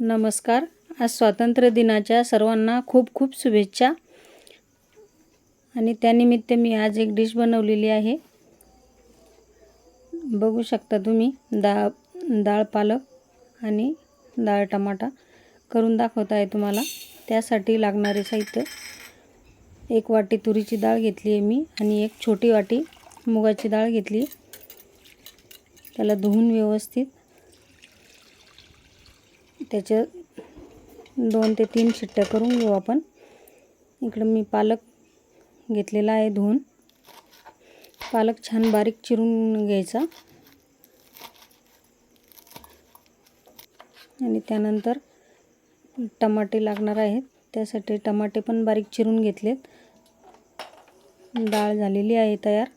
नमस्कार. आज स्वातंत्र्य दिनाच्या सर्वांना खूप खूप शुभेच्छा. आणि त्यानिमित्त मी आज एक डिश बनवलेली आहे. बघू शकता तुम्ही डाळ डाळ पालक आणि डाळ टमाटा करून दाखवत आहे तुम्हाला. त्यासाठी लागणारे साहित्य. एक वाटी तुरीची डाळ घेतली आहे मी आणि एक छोटी वाटी मुगाची डाळ घेतली त्याला धुवून व्यवस्थित त्याच्या दोन ते तीन शिट्ट्या करून घेऊ आपण. इकडं मी पालक घेतलेला आहे धुवून. पालक छान बारीक चिरून घ्यायचा. आणि त्यानंतर टमाटे लागणार आहेत. त्यासाठी टमाटे पण बारीक चिरून घेतलेत. डाळ झालेली आहे तयार.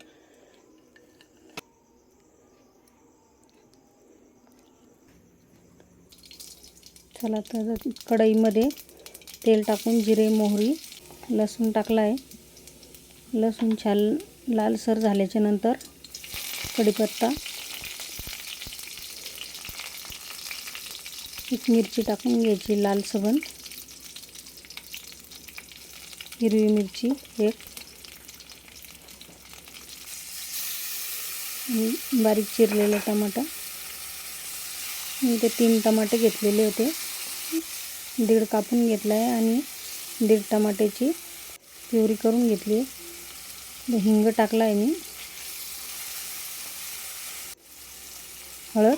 चला तर कढईमध्ये तेल टाकून जिरे मोहरी लसूण टाकला आहे. लसूण छान लालसर झाल्याच्यानंतर कढीपत्ता एक मिरची टाकून घ्यायची लाल सबन हिरवी मिरची एक बारीक चिरलेला टमाटा. मी ते तीन टमाटे घेतलेले होते. दीड कापून घेतला आहे आणि दीड टमाट्याची प्युरी करून घेतली आहे. हिंग टाकला आहे मी. हळद.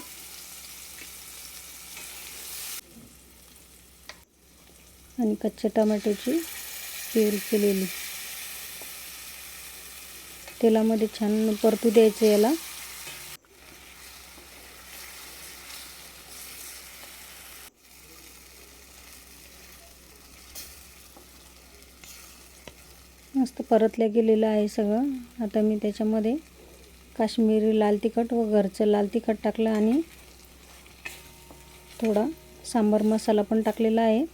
आणि कच्च्या टमाट्याची प्युरी केलेली. तेलामध्ये छान परतू द्यायचं याला. मस्त परतल्या गेलेलं आहे सगळं. आता मी त्याच्यामध्ये काश्मीरी लाल तिखट व घरचं लाल तिखट टाकलं आणि थोडा सांबार मसाला पण टाकलेला आहे.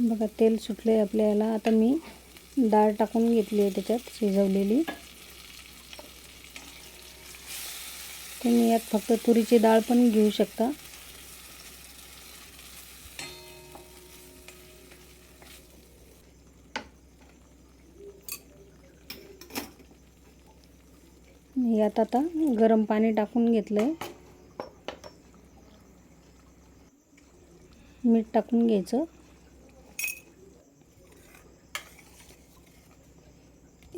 बघा तेल सुटले आपल्याला. आता मी डाळ टाकून घेतली आहे त्याच्यात शिजवलेली. तुम्ही यात फक्त तुरीची डाळ पण घेऊ शकता. यात आता गरम पाणी टाकून घेतलं आहे मीठ टाकून घ्यायचं.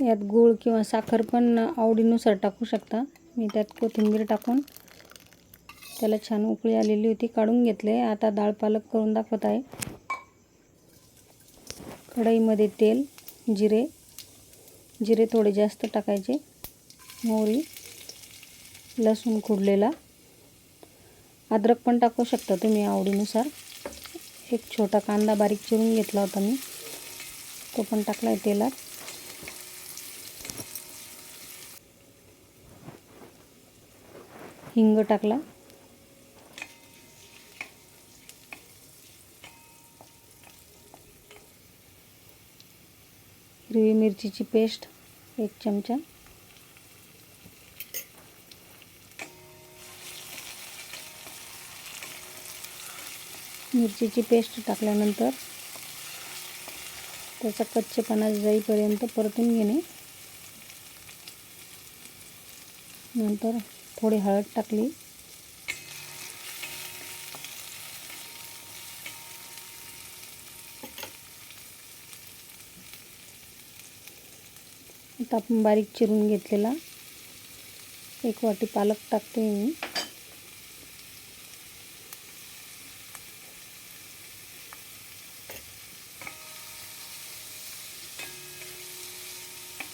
यात गूळ किंवा साखर पण आवडीनुसार टाकू शकता. मी त्यात कोथिंबीर टाकून त्याला छान उकळी आलेली होती काढून घेतले. आता डाळ पालक करून दाखवत आहे. कढईमध्ये तेल जिरे जिरे थोडे जास्त टाकायचे. मोहरी लसूण खुडलेला. अद्रक पण टाकू शकता तुम्ही आवडीनुसार. एक छोटा कांदा बारीक चिरून घेतला होता मी. तो पण टाकला आहे तेलात. हिंग टाकला. हिरवी मिरचीची पेस्ट एक चमचा. मिरचीची पेस्ट टाकल्यानंतर त्याचा कच्चेपणा जाईपर्यंत परतून घेणे. नंतर थोडी हळद टाकली. आता आपण बारीक चिरून घेतलेला एक वाटी पालक टाकते मी.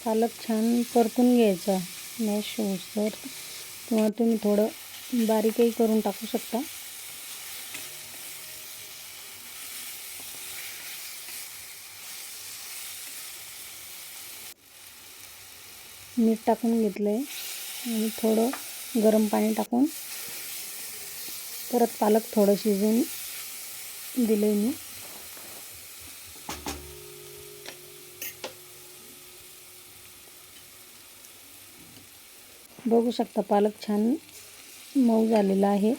पालक छान परतून घ्यायचा. मॅश होसर किंवा तुम्ही थोडं बारीकही करून टाकू शकता. मीठ टाकून घेतलं आहे आणि थोडं गरम पाणी टाकून परत पालक थोडं शिजवून दिलं आहे मी. बघू शकता पालक छान मऊ झालेला आहे.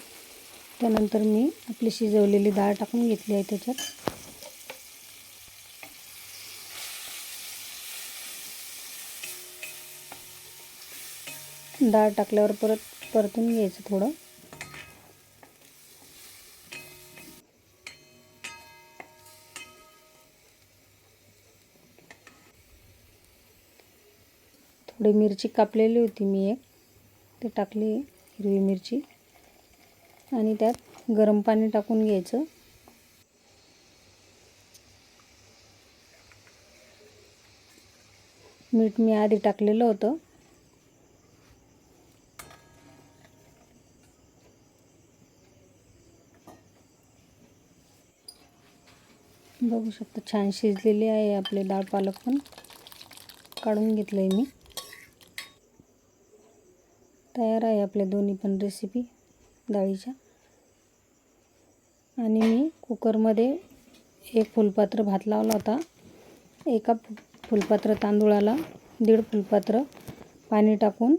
त्यानंतर मी आपली शिजवलेली डाळ टाकून घेतली आहे त्याच्यात. डाळ टाकल्यावर परत परतून घ्यायचं थोडं. थोडी मिरची कापलेली होती मी एक. ते टाकली हिरवी मिरची. आणि त्यात गरम पाणी टाकून घ्यायचं. मीठ मी आधी टाकलेलं होतं. बघू शकता छान शिजलेली आहे आपले डाळ पालक पण. काढून घेतलं आहे मी. तयार आहे आपल्या दोन्ही पण रेसिपी डाळीच्या. आणि मी कुकरमध्ये एक फुलपात्र भात लावला होता. एका फुलपात्र तांदूळाला दीड फुलपात्र पाणी टाकून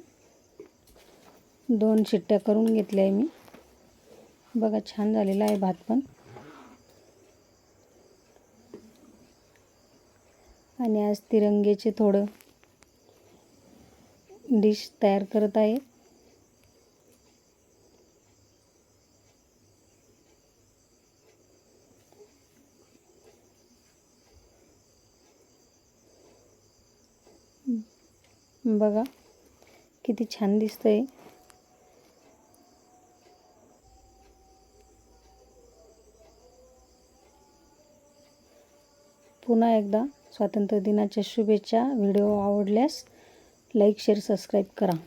दोन शिट्ट्या करून घेतल्या आहे मी. बघा छान झालेला आहे भात पण. आणि आज तिरंगेचे थोडं डिश तयार करत आहे. बघा किती छान दिसतंय. पुन्हा एकदा स्वातंत्र्य दिनाच्या शुभेच्छा. व्हिडिओ आवडल्यास लाईक शेअर सबस्क्राईब करा.